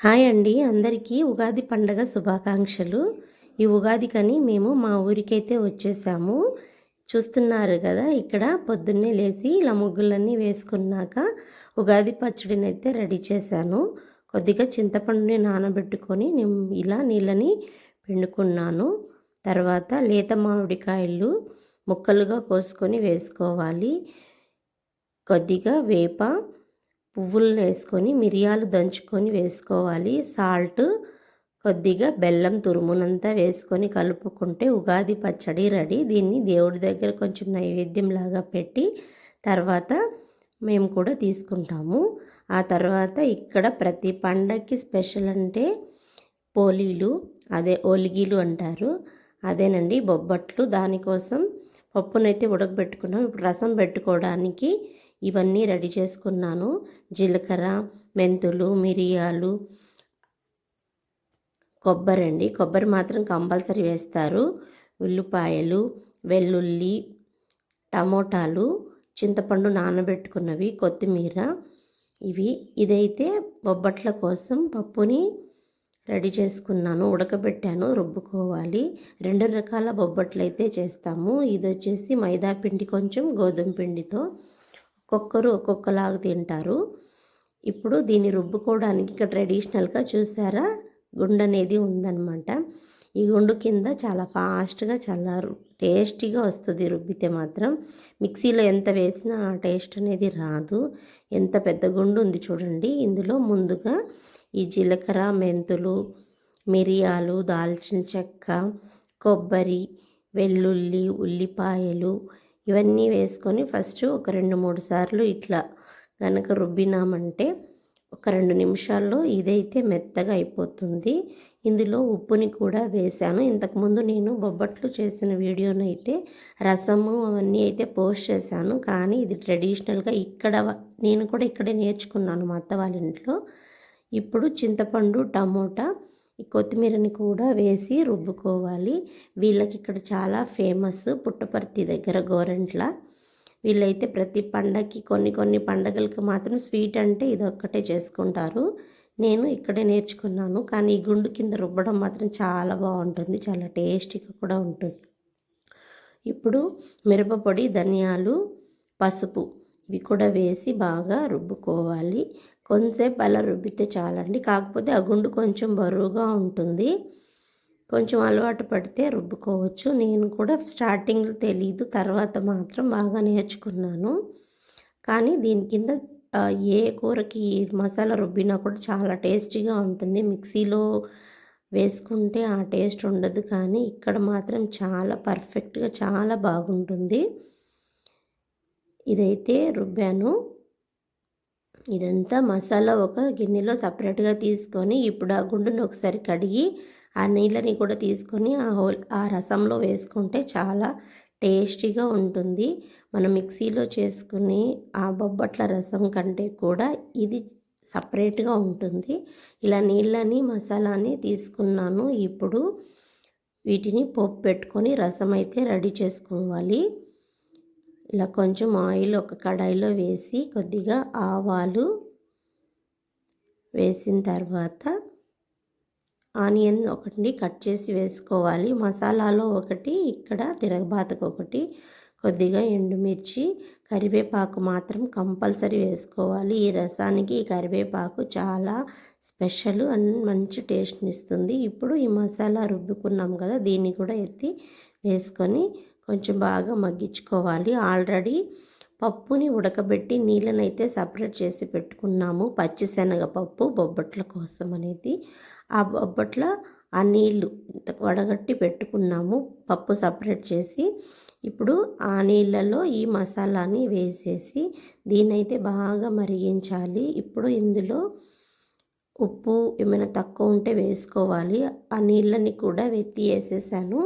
Hi అండి. అందరికీ ఉగాది పండగ శుభాకాంక్షలు. ఈ ఉగాదికని మేము మా ఊరికైతే వచ్చేసాము. చూస్తున్నారు కదా ఇక్కడ పొద్దున్నే లేచి ఇలా ముగ్గులన్నీ వేసుకున్నాక ఉగాది పచ్చడిని అయితే రెడీ చేశాను. కొద్దిగా చింతపండుని నానబెట్టుకొని నేను ఇలా నీళ్ళని పిండుకున్నాను. తర్వాత లేత మామిడికాయలు ముక్కలుగా కోసుకొని వేసుకోవాలి. కొద్దిగా వేప పువ్వులను వేసుకొని మిరియాలు దంచుకొని వేసుకోవాలి. సాల్ట్ కొద్దిగా బెల్లం తురుమునంతా వేసుకొని కలుపుకుంటే ఉగాది పచ్చడి రెడీ. దీన్ని దేవుడి దగ్గర కొంచెం నైవేద్యం లాగా పెట్టి తర్వాత మేము కూడా తీసుకుంటాము. ఆ తర్వాత ఇక్కడ ప్రతి పండగకి స్పెషల్ అంటే పోలీలు అదే ఒలిగిలు అంటారు. అదేనండి బొబ్బట్లు. దానికోసం పప్పునైతే ఉడకబెట్టుకున్నాం. ఇప్పుడు రసం పెట్టుకోవడానికి ఇవన్నీ రెడీ చేసుకున్నాను. జీలకర్ర మెంతులు మిరియాలు కొబ్బరి అండి. కొబ్బరి మాత్రం కంపల్సరీ వేస్తారు. ఉల్లిపాయలు వెల్లుల్లి టమోటాలు చింతపండు నానబెట్టుకున్నవి కొత్తిమీర ఇవి. ఇదైతే బొబ్బట్ల కోసం పప్పుని రెడీ చేసుకున్నాను. ఉడకబెట్టాను రుబ్బుకోవాలి. రెండు రకాల బొబ్బట్లు అయితే చేస్తాము. ఇది వచ్చేసి మైదా పిండి కొంచెం గోధుమ పిండితో. ఒక్కొక్కరు ఒక్కొక్కలాగా తింటారు. ఇప్పుడు దీన్ని రుబ్బుకోవడానికి ఇక్కడ ట్రెడిషనల్గా చూసారా? గుండు అనేది ఉందన్నమాట. ఈ గుండు కింద చాలా ఫాస్ట్గా చాలా టేస్టీగా వస్తుంది రుబ్బితే మాత్రం. మిక్సీలో ఎంత వేసినా ఆ టేస్ట్ అనేది రాదు. ఎంత పెద్ద గుండు ఉంది చూడండి. ఇందులో ముందుగా ఈ జీలకర్ర మెంతులు మిరియాలు దాల్చిన చెక్క కొబ్బరి వెల్లుల్లి ఉల్లిపాయలు ఇవన్నీ వేసుకొని ఫస్ట్ ఒక రెండు మూడు సార్లు ఇట్లా కనుక రుబ్బినామంటే ఒక రెండు నిమిషాల్లో ఇదైతే మెత్తగా అయిపోతుంది. ఇందులో ఉప్పుని కూడా వేశాను. ఇంతకుముందు నేను బొబ్బట్లు చేసిన వీడియోనైతే రసము అవన్నీ అయితే పోస్ట్ చేశాను. కానీ ఇది ట్రెడిషనల్గా ఇక్కడ నేను కూడా ఇక్కడే నేర్చుకున్నాను మా అత్త వాళ్ళ ఇంట్లో. ఇప్పుడు చింతపండు టమోటా ఈ కొత్తిమీరని కూడా వేసి రుబ్బుకోవాలి. వీళ్ళకి ఇక్కడ చాలా ఫేమస్ పుట్టపర్తి దగ్గర గోరెంట్ల. వీళ్ళైతే ప్రతి పండగకి కొన్ని కొన్ని పండగలకి మాత్రం స్వీట్ అంటే ఇదొక్కటే చేసుకుంటారు. నేను ఇక్కడే నేర్చుకున్నాను. కానీ ఈ గుండు కింద రుబ్బడం మాత్రం చాలా బాగుంటుంది. చాలా టేస్టీగా కూడా ఉంటుంది. ఇప్పుడు మిరపపొడి ధనియాలు పసుపు ఇవి కూడా వేసి బాగా రుబ్బుకోవాలి. కొంచెంసేపు అలా రుబ్బితే చాలండి. కాకపోతే ఆ గుండు కొంచెం బరువుగా ఉంటుంది. కొంచెం అలవాటు పడితే రుబ్బుకోవచ్చు. నేను కూడా స్టార్టింగ్లో తెలీదు. తర్వాత మాత్రం బాగా నేర్చుకున్నాను. కానీ దీని కింద ఏ కూరకి మసాలా రుబ్బినా కూడా చాలా టేస్టీగా ఉంటుంది. మిక్సీలో వేసుకుంటే ఆ టేస్ట్ ఉండదు. కానీ ఇక్కడ మాత్రం చాలా పర్ఫెక్ట్గా చాలా బాగుంటుంది. ఇదైతే రుబ్బాను. ఇదంతా మసాలా ఒక గిన్నెలో సపరేట్గా తీసుకొని ఇప్పుడు ఆ గుండును ఒకసారి కడిగి ఆ నీళ్ళని కూడా తీసుకొని ఆ హోల్ ఆ రసంలో వేసుకుంటే చాలా టేస్టీగా ఉంటుంది. మనం మిక్సీలో చేసుకుని ఆ బొబ్బట్ల రసం కంటే కూడా ఇది సపరేట్గా ఉంటుంది. ఇలా నీళ్ళని మసాలాని తీసుకున్నాను. ఇప్పుడు వీటిని పోపు పెట్టుకొని రసం అయితే రెడీ చేసుకోవాలి. ఇలా కొంచెం ఆయిల్ ఒక కడాయిలో వేసి కొద్దిగా ఆవాలు వేసిన తర్వాత ఆనియన్ ఒకటి కట్ చేసి వేసుకోవాలి. మసాలాలో ఒకటి ఇక్కడ తిరగబాతకు ఒకటి కొద్దిగా ఎండుమిర్చి కరివేపాకు మాత్రం కంపల్సరీ వేసుకోవాలి. ఈ రసానికి ఈ కరివేపాకు చాలా స్పెషల్ అండ్ మంచి టేస్ట్ని ఇస్తుంది. ఇప్పుడు ఈ మసాలా రుబ్బుకున్నాం కదా దీన్ని కూడా ఎత్తి వేసుకొని కొంచెం బాగా మగ్గించుకోవాలి. ఆల్రెడీ పప్పుని ఉడకబెట్టి నీళ్ళనైతే సపరేట్ చేసి పెట్టుకున్నాము. పచ్చిశనగపప్పు బొబ్బట్ల కోసం అనేది. ఆ బొబ్బట్ల ఆ నీళ్ళు వడగట్టి పెట్టుకున్నాము. పప్పు సపరేట్ చేసి ఇప్పుడు ఆ నీళ్ళలో ఈ మసాలాని వేసేసి దీనైతే బాగా మరిగించాలి. ఇప్పుడు ఇందులో ఉప్పు ఏమైనా తక్కువ ఉంటే వేసుకోవాలి. ఆ నీళ్ళని కూడా వెత్తి వేసేసాను.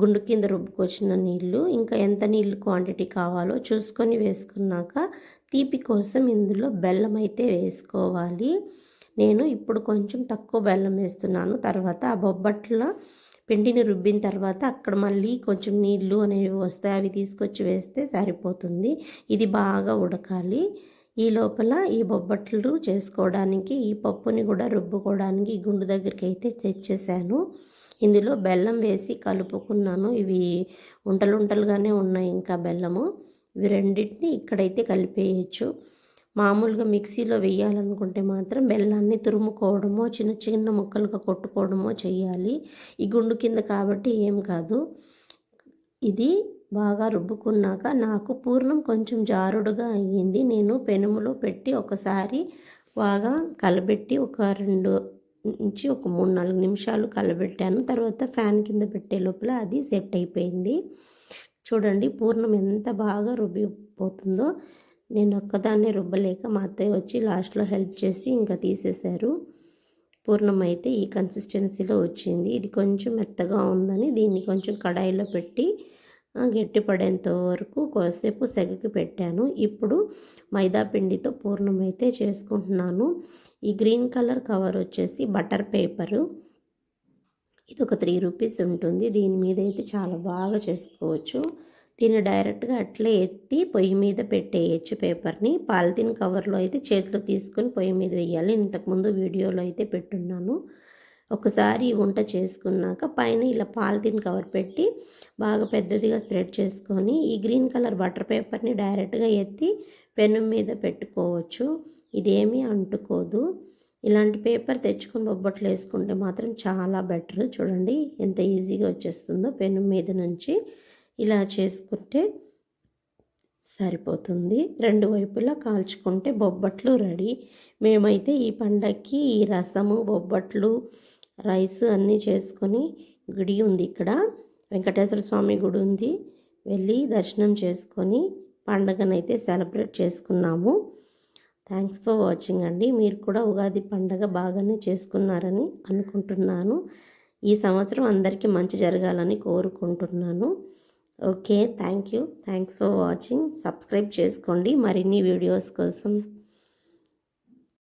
గుండు కింద రుబ్బుకొచ్చిన నీళ్ళు ఇంకా ఎంత నీళ్ళు క్వాంటిటీ కావాలో చూసుకొని వేసుకున్నాక తీపి కోసం ఇందులో బెల్లం అయితే వేసుకోవాలి. నేను ఇప్పుడు కొంచెం తక్కువ బెల్లం వేస్తున్నాను. తర్వాత ఆ బొబ్బట్ల పిండిని రుబ్బిన తర్వాత అక్కడ మళ్ళీ కొంచెం నీళ్ళు అనేవి వస్తాయి అవి తీసుకొచ్చి వేస్తే సరిపోతుంది. ఇది బాగా ఉడకాలి. ఈ లోపల ఈ బొబ్బట్లు చేసుకోవడానికి ఈ పప్పుని కూడా రుబ్బుకోవడానికి ఈ గుండు దగ్గరికి అయితే తెచ్చేసాను. ఇందులో బెల్లం వేసి కలుపుకున్నాను. ఇవి ఉంటలు ఉంటలుగానే ఉన్నాయి ఇంకా బెల్లము. ఇవి రెండింటిని ఇక్కడైతే కలిపేయచ్చు. మామూలుగా మిక్సీలో వేయాలనుకుంటే మాత్రం బెల్లాన్ని తురుముకోవడమో చిన్న చిన్న ముక్కలుగా కొట్టుకోవడమో చేయాలి ఈ గుండు కింద కాబట్టి ఏం కాదు. ఇది బాగా రుబ్బుకున్నాక నాకు పూర్ణం కొంచెం జారుడుగా అయ్యింది. నేను పెనుములో పెట్టి ఒకసారి బాగా కలబెట్టి ఒక రెండు నుంచి ఒక మూడు నాలుగు నిమిషాలు కలబెట్టాను. తర్వాత ఫ్యాన్ కింద పెట్టే లోపల అది సెట్ అయిపోయింది. చూడండి పూర్ణం ఎంత బాగా రుబ్బిపోతుందో. నేను ఒక్కదాన్నే రుబ్బలేక మా అత్తయ్య వచ్చి లాస్ట్లో హెల్ప్ చేసి ఇంకా తీసేశారు. పూర్ణం అయితే ఈ కన్సిస్టెన్సీలో వచ్చింది. ఇది కొంచెం మెత్తగా ఉందని దీన్ని కొంచెం కడాయిలో పెట్టి గట్టి పడేంత వరకు కొద్దిసేపు సెగకి పెట్టాను. ఇప్పుడు మైదా పిండితో పూర్ణం అయితే చేసుకుంటున్నాను. ఈ గ్రీన్ కలర్ కవర్ వచ్చేసి బటర్ పేపరు. ఇది ఒక త్రీ రూపీస్ ఉంటుంది. దీని మీద అయితే చాలా బాగా చేసుకోవచ్చు. దీన్ని డైరెక్ట్గా అట్లే ఎత్తి పొయ్యి మీద పెట్టేయచ్చు పేపర్ని. పాలిథిన్ కవర్లో అయితే చేతిలో తీసుకొని పొయ్యి మీద వేయాలి. ఇంతకుముందు వీడియోలో అయితే పెట్టున్నాను. ఒకసారి వంట చేసుకున్నాక పైన ఇలా పాలిథిన్ కవర్ పెట్టి బాగా పెద్దదిగా స్ప్రెడ్ చేసుకొని ఈ గ్రీన్ కలర్ బటర్ పేపర్ని డైరెక్ట్గా ఎత్తి పెను మీద పెట్టుకోవచ్చు. ఇదేమీ అంటుకోదు. ఇలాంటి పేపర్ తెచ్చుకొని బొబ్బట్లు వేసుకుంటే మాత్రం చాలా బెటర్. చూడండి ఎంత ఈజీగా వచ్చేస్తుందో పెను మీద నుంచి ఇలా చేసుకుంటే సరిపోతుంది. రెండు వైపులా కాల్చుకుంటే బొబ్బట్లు రెడీ. మేమైతే ఈ పండక్కి ఈ రసము బొబ్బట్లు రైస్ అన్నీ చేసుకొని గుడి ఉంది ఇక్కడ. వెంకటేశ్వర స్వామి గుడి ఉంది. వెళ్ళి దర్శనం చేసుకొని పండగనైతే సెలబ్రేట్ చేసుకున్నాము. థ్యాంక్స్ ఫర్ వాచింగ్ అండి. మీరు కూడా ఉగాది పండగ బాగానే చేసుకున్నారని అనుకుంటున్నాను. ఈ సంవత్సరం అందరికీ మంచి జరగాలని కోరుకుంటున్నాను. Okay thank you. Thanks for watching. Subscribe చేసుకోండి. మరిన్ని వీడియోస్ కోసం